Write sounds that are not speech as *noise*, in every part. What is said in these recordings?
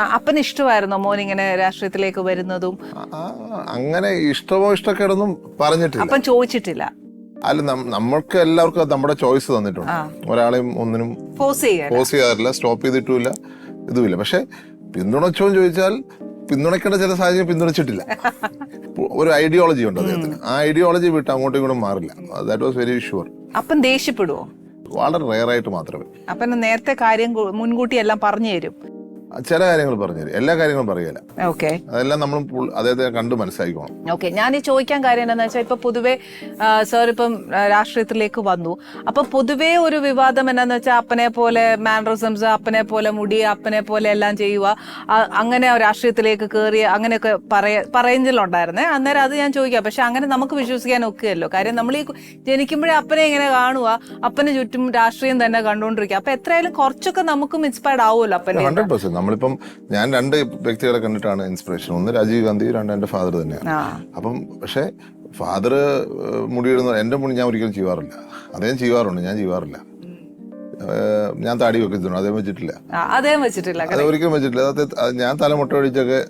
ആ, അപ്പന് ഇഷ്ടമായിരുന്നോ? മോൻ ഇങ്ങനെ രാഷ്ട്രീയത്തിലേക്ക് വരുന്നതും? അങ്ങനെ ഇഷ്ടമോ ഇഷ്ടക്കേടൊന്നും പറഞ്ഞിട്ടില്ല. അപ്പൻ ചോദിച്ചിട്ടില്ല. അല്ല നമ്മൾക്ക് എല്ലാവർക്കും നമ്മുടെ ചോയ്സ് തന്നിട്ടുണ്ട്. ഒരാളെയും ഒന്നിനും ഫോഴ്സ് ചെയ്യാറില്ല സ്റ്റോപ്പ് ചെയ്തിട്ടില്ല ഇതുമില്ല. പക്ഷെ പിന്തുണച്ചോ ചോദിച്ചാൽ പിന്തുണയ്ക്കേണ്ട ചില സാഹചര്യം പിന്തുണച്ചിട്ടില്ല. ഒരു ഐഡിയോളജി ഉണ്ട് അദ്ദേഹത്തിന്. ആ ഐഡിയോളജി വിട്ട് അങ്ങോട്ടും ഇങ്ങോട്ടും മാറില്ല. ദാറ്റ് വാസ് വെരി ഷുവർ അപ്പം ദേഷ്യപ്പെടുവോ? വളരെ റെയർ ആയിട്ട് മാത്രമേ. അപ്പൊ നേരത്തെ കാര്യം മുൻകൂട്ടി എല്ലാം പറഞ്ഞു തരും. ചില കാര്യങ്ങൾ പറഞ്ഞു തരും എല്ലാ കാര്യങ്ങളും പറയില്ല ഓക്കെ. അതെല്ലാം നമ്മൾ അദ്ദേഹത്തെ കണ്ട് മനസ്സിലാക്കണം ഓക്കെ. ഞാൻ ഈ ചോദിക്കാൻ കാര്യം എന്താണെന്ന് വെച്ചാൽ ഇപ്പൊ പൊതുവെ സാർ ഇപ്പം രാഷ്ട്രീയത്തിലേക്ക് വന്നു. അപ്പൊ പൊതുവേ ഒരു വിവാദം എന്നാന്ന് വെച്ചാൽ അപ്പനെ പോലെ മാനറിസംസ് അപ്പനെ പോലെ മുടി അപ്പനെ പോലെ എല്ലാം ചെയ്യുക അങ്ങനെ രാഷ്ട്രീയത്തിലേക്ക് കയറി അങ്ങനെയൊക്കെ പറയ പറയുന്നതിലുണ്ടായിരുന്നേ അന്നേരം അത് ഞാൻ ചോദിക്കാം. പക്ഷെ അങ്ങനെ നമുക്ക് വിശ്വസിക്കാൻ ഒക്കെയല്ലോ. കാര്യം നമ്മൾ ഈ ജനിക്കുമ്പോഴേ അപ്പനെ ഇങ്ങനെ കാണുക അപ്പന് ചുറ്റും രാഷ്ട്രീയം തന്നെ കണ്ടുകൊണ്ടിരിക്കുക. അപ്പൊ എത്രയായാലും കുറച്ചൊക്കെ നമുക്കും ഇൻസ്പയർഡ് ആവുമല്ലോ അപ്പനെ നമ്മളിപ്പം ഞാൻ രണ്ട് വ്യക്തികളെ കണ്ടിട്ടാണ് ഇൻസ്പിറേഷൻ ഒന്ന് രാജീവ് ഗാന്ധി രണ്ട് എന്റെ ഫാദർ തന്നെയാണ്. അപ്പം പക്ഷേ ഫാദർ മുടിയിടുന്ന എന്റെ മുടി ഞാൻ ഒരിക്കലും ചെയ്യാറില്ല. അദ്ദേഹം ചെയ്യാറുണ്ട് ഞാൻ ചെയ്യാറില്ല. ഞാൻ താടി വെക്കുന്നുണ്ട് അദ്ദേഹം വെച്ചിട്ടില്ല. അദ്ദേഹം വെച്ചിട്ടില്ല അത് ഒരിക്കലും വെച്ചിട്ടില്ല. ഞാൻ തല മുട്ട അടിച്ചൊക്കെ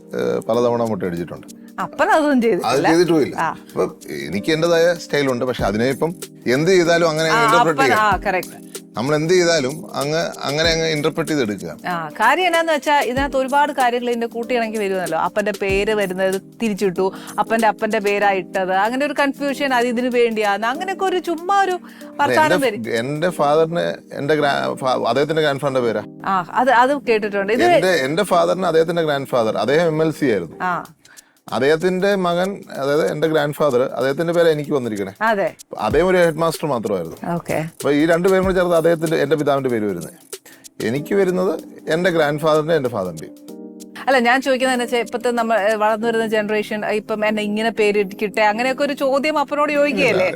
പലതവണ മുട്ട അടിച്ചിട്ടുണ്ട് അതൊന്നും അത് ചെയ്തിട്ടില്ല. അപ്പൊ എനിക്ക് എന്റേതായ സ്റ്റൈലുണ്ട് പക്ഷെ അതിനെ ഇപ്പം എന്ത് ചെയ്താലും അങ്ങനെ ഇന്റർപ്രറ്റ് ചെയ്യാം. നമ്മൾ എന്ത് ചെയ്താലും അങ്ങ് അങ്ങനെ അങ്ങ് ഇന്റർപ്രറ്റ് ചെയ്തെടുക്കുക. ആ കാര്യം എന്നാന്ന് വെച്ചാൽ ഇതിനകത്ത് ഒരുപാട് കാര്യങ്ങൾ ഇതിന്റെ കൂട്ടിയിണക്കി വരുന്നല്ലോ. അപ്പന്റെ പേര് വരുന്നത് തിരിച്ചിട്ടു അപ്പന്റെ അപ്പന്റെ പേരാ ഇട്ടത് അങ്ങനെ ഒരു കൺഫ്യൂഷൻ അത് ഇതിന് വേണ്ടിയാന്ന് അങ്ങനെയൊക്കെ ഒരു ചുമ്മാ ഒരു വർത്താനം വരും. എന്റെ ഫാദറിന് എന്റെ അദ്ദേഹത്തിന്റെ ഗ്രാൻഡ് ഫാദറിന്റെ പേരാ. ആ അത് അത് കേട്ടിട്ടുണ്ട്. ഇത് എന്റെ ഫാദറിന് അദ്ദേഹത്തിന്റെ ഗ്രാൻഡ് ഫാദർ അദ്ദേഹം എം എൽ സി ആയിരുന്നു. അദ്ദേഹത്തിന്റെ മകൻ അതായത് എന്റെ ഗ്രാൻഡ് ഫാദർ അദ്ദേഹത്തിന്റെ പേര് എനിക്ക് വന്നിരിക്കണേ. അതെ. അദ്ദേഹം ഒരു ഹെഡ് മാസ്റ്റർ മാത്രമായിരുന്നു അപ്പൊ ഈ രണ്ട് പേരും കൂടി ചേർത്ത് അദ്ദേഹത്തിന്റെ എന്റെ പിതാവിന്റെ പേര് വരുന്നത്. എനിക്ക് വരുന്നത് എന്റെ ഗ്രാൻഡ് ഫാദറിന്റെ എന്റെ ഫാദറിന്റെയും അല്ല ഞാൻ ചോദിക്കുന്നത് വെച്ചാൽ ഇപ്പത്തെ നമ്മൾ വളർന്നു വരുന്ന ജനറേഷൻ ഇപ്പം എന്നെ ഇങ്ങനെ പേര് കിട്ടെ അങ്ങനെയൊക്കെ ഒരു ചോദ്യം അപ്പനോട് ചോദിക്കുകയല്ലേ?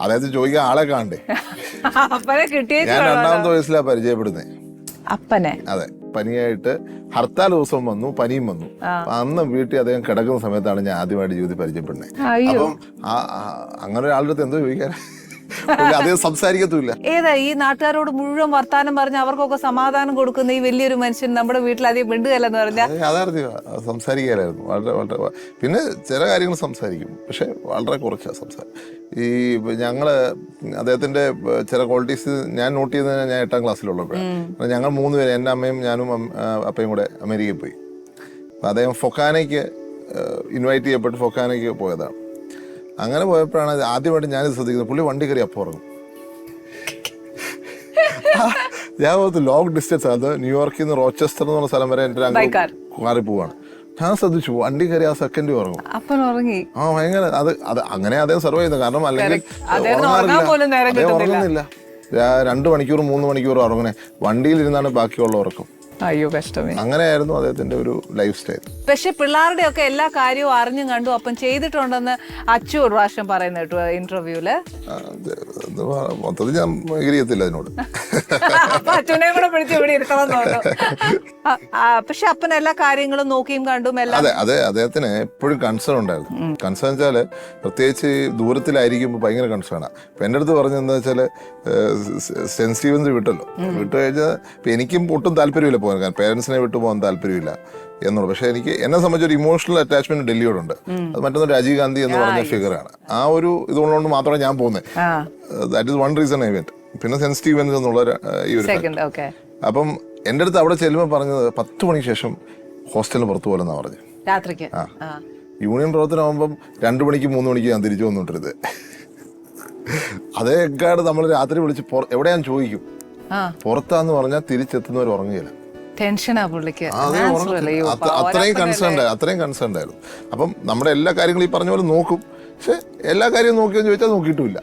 അതായത് ചോദിക്കാൻ ആളെ കാണണ്ടേ? *laughs* അപ്പനെ കിട്ടിയ ഞാൻ രണ്ടാമത്തെ വയസ്സിലാ പരിചയപ്പെടുന്നത് അപ്പനെ? അതെ. പനിയായിട്ട് ഹർത്താൽ ദിവസം വന്നു പനിയും വന്നു. അന്ന് വീട്ടിൽ അദ്ദേഹം കിടക്കുന്ന സമയത്താണ് ഞാൻ ആദ്യമായിട്ട് ജീവിതത്തിൽ പരിചയപ്പെടുന്നത്. അപ്പം അങ്ങനെ ഒരാളുടെ അടുത്ത് എന്തോ ചോദിക്കാൻ? സംസാരിക്കത്തുമില്ല. ഏതാ ഈ നാട്ടുകാരോട് മുഴുവൻ വർത്താനം പറഞ്ഞ് അവർക്കൊക്കെ സമാധാനം കൊടുക്കുന്ന ഈ വലിയൊരു മനുഷ്യൻ നമ്മുടെ വീട്ടിൽ അധികം മിണ്ടുകയല്ലെന്ന് പറഞ്ഞാൽ അത് യാഥാർത്ഥ്യം സംസാരിക്കാനായിരുന്നു വളരെ വളരെ പിന്നെ ചില കാര്യങ്ങൾ സംസാരിക്കും. പക്ഷെ വളരെ കുറച്ചാണ് സംസാരം. ഈ ഞങ്ങൾ അദ്ദേഹത്തിന്റെ ചില ക്വാളിറ്റീസ് ഞാൻ നോട്ട് ചെയ്തത് ഞാൻ എട്ടാം ക്ലാസ്സിലുള്ളപ്പോഴാണ് ഞങ്ങൾ മൂന്ന് പേര് എന്റെ അമ്മയും ഞാനും അപ്പയും കൂടെ അമേരിക്കയിൽ പോയി. അപ്പം അദ്ദേഹം ഫൊക്കാനയ്ക്ക് ഇൻവൈറ്റ് ചെയ്യപ്പെട്ട് ഫൊക്കാനയ്ക്ക് പോയതാണ്. അങ്ങനെ പോയപ്പോഴാണ് ആദ്യമായിട്ട് ഞാനിത് ശ്രദ്ധിക്കുന്നത്. പുള്ളി വണ്ടി കയറി അപ്പോൾ ഇറങ്ങും *laughs* ഞാൻ ലോങ് ഡിസ്റ്റൻസ് അത് ന്യൂയോർക്കിൽ നിന്ന് റോച്ചസ്റ്റർ എന്ന് പറഞ്ഞ സ്ഥലം വരെ എന്റെ. കാറിൽ പോവാണ്. ഞാൻ ശ്രദ്ധിച്ചു. വണ്ടി കയറി ആ സെക്കൻഡ് ഉറങ്ങും. അപ്പൻ ഉറങ്ങി. ആ ഭയങ്കര അത് അത് അങ്ങനെ അദ്ദേഹം സർവ് ചെയ്യുന്നത് കാരണം അല്ലെങ്കിൽ അതേ. ഉറങ്ങുന്നില്ല. രണ്ടു മണിക്കൂർ മൂന്ന് മണിക്കൂർ ഉറങ്ങണേ വണ്ടിയിലിരുന്നാണ് ബാക്കിയുള്ള ഉറക്കം. അയ്യോ കഷ്ടമേ. അങ്ങനെയായിരുന്നു അദ്ദേഹത്തിന്റെ ഒരു ലൈഫ് സ്റ്റൈൽ പക്ഷെ പിള്ളേരുടെ ഒക്കെ എല്ലാ കാര്യവും അറിഞ്ഞും കണ്ടു അപ്പം ചെയ്തിട്ടുണ്ടെന്ന് അച്ചു ഒരു പ്രാവശ്യം പറയുന്ന കേട്ടോ ഇന്റർവ്യൂൽ മൊത്തത്തിൽ ഞാൻ അതിനോട്. *laughs* അച്ഛനെ കൂടെ പിടിച്ച് ഇവിടെ ഇരുത്തണം തോന്നുന്നു പക്ഷെ അപ്പൻ എല്ലാ കാര്യങ്ങളും നോക്കിയും കണ്ടും എല്ലാം അതെ അതെ അദ്ദേഹത്തിന് എപ്പോഴും കൺസേൺ ഉണ്ടായിരുന്നു. കൺസേൺ വെച്ചാൽ പ്രത്യേകിച്ച് ദൂരത്തിലായിരിക്കുമ്പോൾ ഭയങ്കര കൺസേണാണ് ഇപ്പൊ എന്റെ അടുത്ത് പറഞ്ഞു എന്താ വെച്ചാൽ സെന്റ് സ്റ്റീവൻസ് വിട്ടല്ലോ. വിട്ടു കഴിഞ്ഞാൽ ഇപ്പൊ എനിക്കും ഒട്ടും താല്പര്യമില്ല പോകാൻ. കാരണം പേരൻസിനെ വിട്ടു പോകാൻ താല്പര്യമില്ല എന്നുള്ളത് പക്ഷെ എനിക്ക് എന്നെ സംബന്ധിച്ച് ഒരു ഇമോഷണൽ അറ്റാച്ച്മെന്റ് ഡൽഹിയോടുണ്ട് അത് മറ്റൊന്ന് രാജീവ് ഗാന്ധി എന്ന് പറഞ്ഞ ഫിഗറാണ് ആ ഒരു ഇതുകൊണ്ട് മാത്രമേ ഞാൻ പോകുന്നത് that is one reason I went പിന്നെ സെൻസിറ്റീവ് സ്റ്റീവൻസ് എന്നുള്ള ഈ ഒരു അപ്പം എന്റെ അടുത്ത് അവിടെ ചെല്ലുമ്പോൾ പറഞ്ഞത് പത്ത് മണിക്ക് ശേഷം ഹോസ്റ്റലിന് പുറത്തു പോലെന്നാണ് പറഞ്ഞു. രാത്രിക്ക്. ആ. യൂണിയൻ പ്രവർത്തനമാകുമ്പം രണ്ടു മണിക്ക് മൂന്ന് മണിക്ക് ഞാൻ തിരിച്ചു വന്നിട്ടരുത് അതേക്കാട് നമ്മൾ രാത്രി വിളിച്ച് എവിടെ ഞാൻ ചോദിക്കും. പുറത്താന്ന് പറഞ്ഞാൽ തിരിച്ചെത്തുന്നവർ ഉറങ്ങുകയില്ല. ടെൻഷനാ പുള്ളിക്ക്? അത്രയും കൺസേൺ അത്രയും കൺസേൺ ആയിരുന്നു. അപ്പം നമ്മുടെ എല്ലാ കാര്യങ്ങളും ഈ പറഞ്ഞ പോലെ നോക്കും. പക്ഷെ എല്ലാ കാര്യവും നോക്കിയെന്ന് ചോദിച്ചാൽ നോക്കിയിട്ടുമില്ല.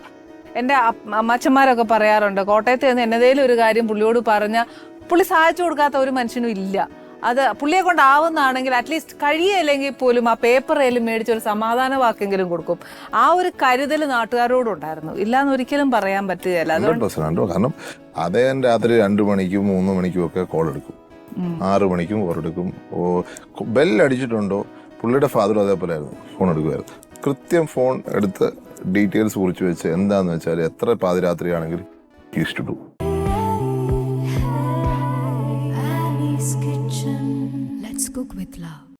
എന്റെ അമ്മാച്ചന്മാരൊക്കെ അമ്മച്ചന്മാരൊക്കെ പറയാറുണ്ട് കോട്ടയത്ത് നിന്ന് എന്നതേലും ഒരു കാര്യം പുള്ളിയോട് പറഞ്ഞ പുള്ളി സഹായിച്ചു കൊടുക്കാത്ത ഒരു മനുഷ്യനും ഇല്ല. അത് പുള്ളിയെ കൊണ്ടാവുന്നതാണെങ്കിൽ അറ്റ്ലീസ്റ്റ് കഴിയല്ലെങ്കിൽ പോലും ആ പേപ്പർ ഏലും മേടിച്ച് ഒരു സമാധാന വാക്കെങ്കിലും കൊടുക്കും. ആ ഒരു കരുതൽ നാട്ടുകാരോടുണ്ടായിരുന്നു ഇല്ലാന്ന് ഒരിക്കലും പറയാൻ പറ്റുകയില്ല. അതുകൊണ്ട് കാരണം അദ്ദേഹം രാത്രി രണ്ടു മണിക്കും മൂന്ന് മണിക്കും ഒക്കെ കോൾ എടുക്കും. ആറു മണിക്കും കോൾ എടുക്കും. ഓ ബെൽ അടിച്ചിട്ടുണ്ടോ? പുള്ളിയുടെ ഫാദറും അതേപോലെ ആയിരുന്നു ഫോൺ എടുക്കുമായിരുന്നു. കൃത്യം ഫോൺ എടുത്ത് ഡീറ്റെയിൽസ് കുറിച്ച് വെച്ച് എന്താന്ന് വെച്ചാൽ എത്ര പാതിരാത്രിയാണെങ്കിലും use to Nice Kitchen. Let's cook with love.